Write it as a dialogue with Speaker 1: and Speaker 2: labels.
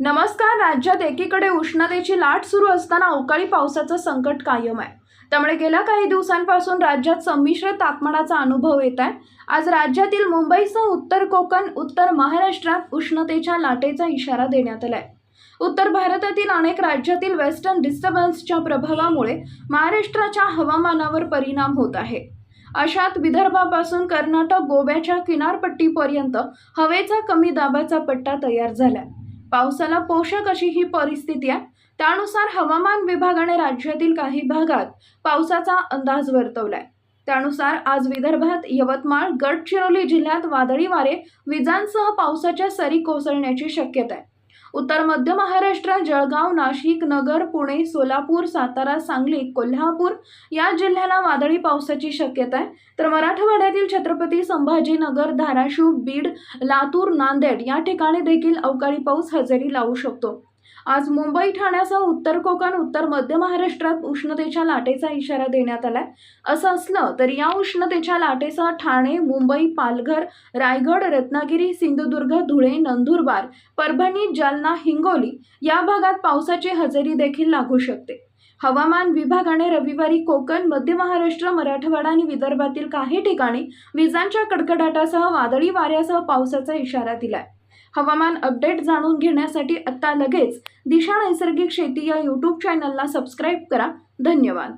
Speaker 1: नमस्कार राज्यात एकीकडे उष्णतेची लाट सुरू असताना अवकाळी पावसाचं संकट कायम आहे. त्यामुळे गेल्या काही दिवसांपासून राज्यात संमिश्र तापमानाचा अनुभव येत आहे. आज राज्यातील मुंबईसह उत्तर कोकण उत्तर महाराष्ट्रात उष्णतेच्या लाटेचा इशारा देण्यात आला आहे उत्तर भारतातील अनेक राज्यातील वेस्टर्न डिस्टर्बन्सच्या प्रभावामुळे महाराष्ट्राच्या हवामानावर परिणाम होत आहे. अशात विदर्भापासून कर्नाटक गोव्याच्या किनारपट्टीपर्यंत हवेचा कमी दाबाचा पट्टा तयार झाला आहे पावसाला पोषक अशी ही परिस्थिती आहे. त्यानुसार हवामान विभागाने राज्यातील काही भागात पावसाचा अंदाज वर्तवलाय. त्यानुसार आज विदर्भात यवतमाळ गडचिरोली जिल्ह्यात वादळी वारे विजांसह पावसाच्या सरी कोसळण्याची शक्यता आहे. उत्तर मध्य महाराष्ट्रात जळगाव नाशिक नगर पुणे सोलापूर सातारा सांगली कोल्हापूर या जिल्ह्याला वादळी पावसाची शक्यता आहे. तर मराठवाड्यातील छत्रपती संभाजीनगर धाराशिव बीड लातूर नांदेड या ठिकाणी देखील अवकाळी पाऊस हजेरी लावू शकतो. आज मुंबई ठाण्यासह उत्तर कोकण उत्तर मध्य महाराष्ट्रात उष्णतेच्या लाटेचा इशारा देण्यात आलाय. असं असलं तर या उष्णतेच्या लाटेसह ठाणे मुंबई पालघर रायगड रत्नागिरी सिंधुदुर्ग धुळे नंदुरबार परभणी जालना हिंगोली या भागात पावसाची हजेरी देखील लागू शकते. हवामान विभागाने रविवारी कोकण मध्य महाराष्ट्र मराठवाडा आणि विदर्भातील काही ठिकाणी विजांच्या कडकडाटासह वादळी वाऱ्यासह पावसाचा इशारा दिलाय. हवामान अपडेट जाणून घेण्यासाठी आत्ता लगेच दिशा नैसर्गिक शेती या यूट्यूब चॅनलला सबस्क्राईब करा. धन्यवाद.